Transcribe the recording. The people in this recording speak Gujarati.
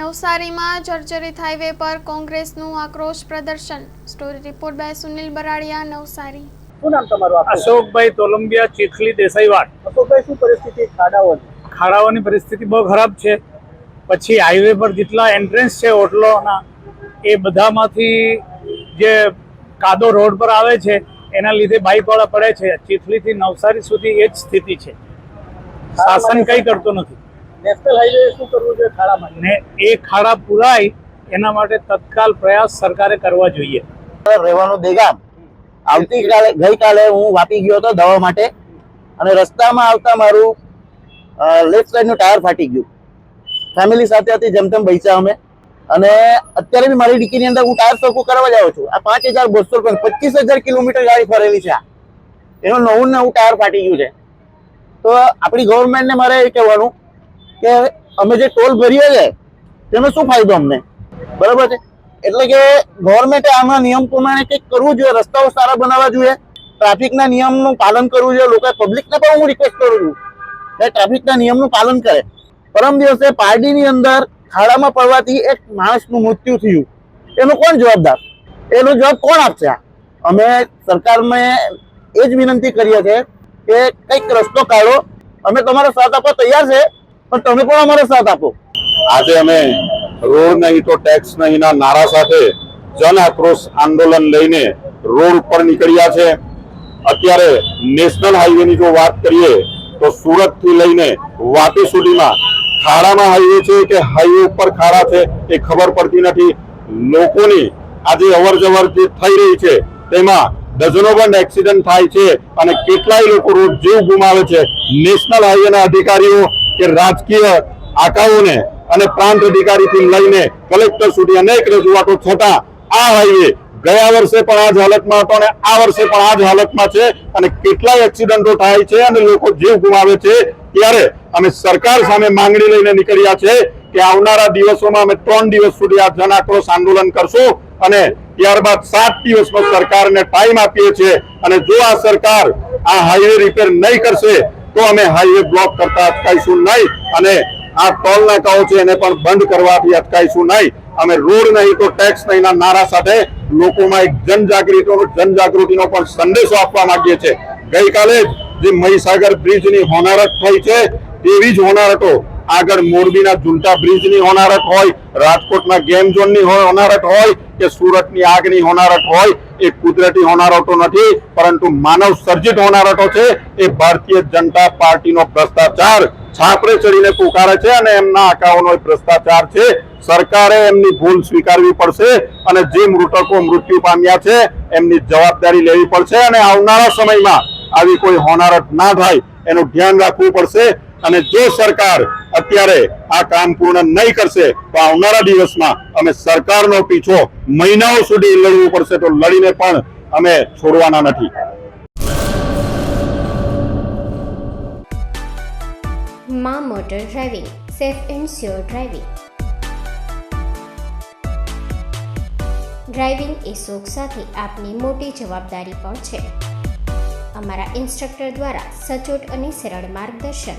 નવસારીમાં જર્જરિત હાઈવે પર કોંગ્રેસનું આક્રોશ પ્રદર્શન. Story report by Sunil Baradiya Navsari. શું નામ તમારું અશોકભાઈ તોલંબિયા ચીખલી દેસાઈવાડ. અશોકભાઈ શું પરિસ્થિતિ? ખાડાઓની ખાડાઓની પરિસ્થિતિ બહુ ખરાબ છે. પછી હાઈવે પર જેટલા એન્ટ્રન્સ છે હોટલોના એ બધામાંથી જે કાદો રોડ પર આવે છે એના લીધે બાઇકવાળા પડે છે. ચીખલીથી નવસારી સુધી એ જ સ્થિતિ છે. શાસન કંઈ કરતું નથી. નેશનલ હાઈવે શું કરવું જોઈએ? ખાડામાં ને એ ખાડા પુરાય એના માટે તત્કાલ પ્રયાસ સરકારે કરવા જોઈએ. રહેવાનું બેગામ. આવતીકાલે ગઈકાલે હું વાપી ગયો હતો દવા માટે અને રસ્તામાં આવતા મારું લેફ્ટ સાઈડનું ટાયર ફાટી ગયું. ફેમિલી સાથે હતી જેમ તેમ બૈસા અમે. અને અત્યારે બી મારી ડીકીની અંદર હું ટાયર સરખું કરવા જાઉં છું. આ પાંચ હજાર બસો રૂપિયા પચીસ હજાર કિલોમીટર ગાડી ફરેલી છે આ. એનું નવું નવું ટાયર ફાટી ગયું છે. તો આપણી ગવર્મેન્ટને મારે એ કહેવાનું કે અમે જે ટોલ ભરીએ છે, તેનો શું ફાયદો અમને? બરાબર છે? એટલે કે ગવર્મેન્ટે આમાં નિયમ પ્રમાણે કંઈક કરવું જોઈએ, રસ્તાઓ સારા બનાવવા જોઈએ. ટ્રાફિકના નિયમનું પાલન કરવું જોઈએ લોકો પબ્લિકને પણ હું રિક્વેસ્ટ કરું છું કે ટ્રાફિકના નિયમનું પાલન કરે. પરમ દિવસે પાર્ટીની અંદર ખાડામાં પડવાથી એક માણસનું મૃત્યુ થયું. એનો કોણ જવાબદાર? એનો જવાબ કોણ આપશે અમે સરકારને એ જ વિનંતી કરીએ છીએ કે કંઈક રસ્તો કાઢો. અમે તમારો સાથ આપવા તૈયાર છે પણ તમે પણ અમારો સાથ આપો. આજે અમે રોડ નહીં તો ટેક્સ નહીં ના નારા સાથે જન આક્રોશ આંદોલન લઈને રોડ ઉપર નીકળ્યા છે. અત્યારે નેશનલ હાઈવેની જો વાત કરીએ તો સુરતથી લઈને વાપી સુધીમાં ખાડામાં હાઈવે છે કે હાઈવે ઉપર ખાડા છે એ ખબર પડતી નથી. લોકોની આજે અવર જવર જે થઈ રહી છે તેમાં ડઝનો બંધ એક્સિડન્ટ થાય છે અને કેટલાય લોકો રોજ જીવ ગુમાવે છે. નેશનલ હાઈવેના અધિકારીઓ કે રાજકીય આકાઓને અને પ્રાંત અધિકારીથી લઈને કલેક્ટર સુધી અનેક રજૂઆતો છતાં આ હાઈવે ગયા વર્ષે પણ આ જ હાલતમાં હતો અને આ વર્ષે પણ આ જ હાલતમાં છે અને કેટલાય એક્સિડન્ટો થાય છે અને લોકો જીવ ગુમાવે છે. ત્યારે અમે સરકાર સામે માંગણી લઈને નીકળ્યા છે કે આવનારા દિવસોમાં અમે ત્રણ દિવસ સુધી આ જન આક્રોશ આંદોલન કરશું અને ત્યારબાદ સાત દિવસમાં સરકારને ટાઈમ આપીએ છીએ અને જો આ સરકાર આ હાઈવે રિપેર નહીં કરશે તો અમે હાઈવે બ્લોક કરતા અટકાઈશું નહીં અને આ ટોલ નાકાઓ છે એને પણ બંધ કરવાથી અટકાઈશું નહીં. અમે રોડ નહીં તો ટેક્સ નહીં, ના નારા સાથે લોકોમાં એક જનજાગૃતિનો જનજાગૃતિનો પણ સંદેશો આપવા માંગીએ છીએ. ગઈકાલે જે મહીસાગર બ્રિજની હોનારત થઈ છે, તેવી જ હોનારતો આગળ મોરબીના ઝુલતા બ્રિજની હોનારત હોય, રાજકોટના ગેમ ઝોનની હોનારત હોય, કે સુરતની આગની હોનારત હોય, એ કુદરતી હોનારતો નથી, પરંતુ માનવ સર્જિત હોનારતો છે. એ ભારતીય જનતા પાર્ટીનો ભ્રષ્ટાચાર છાપરે ચડીને પુકારે છે અને એમના આકાઓનો ભ્રષ્ટાચાર છે. સરકારે એમની ભૂલ સ્વીકારવી પડશે અને જે મૃતકો મૃત્યુ પામ્યા છે, એમની જવાબદારી લેવી પડશે અને આવનારા સમયમાં આવી કોઈ હોનારત ના થાય, એનું ધ્યાન રાખવું પડશે અને જો સરકાર અત્યારે આ કામ પૂર્ણ નહીં કરશે તો આવનારા દિવસમાં અમે સરકારનો પીછો મહિનાઓ સુધી લડવું પડશે તો લડીને પણ અમે છોડવાના નથી. માં motor driving, safe and sure driving. Driving એ શોખ સાથે આપની મોટી જવાબદારી પણ છે. અમારા ઇન્સ્ટ્રક્ટર દ્વારા સચોટ અને સરળ માર્ગદર્શન.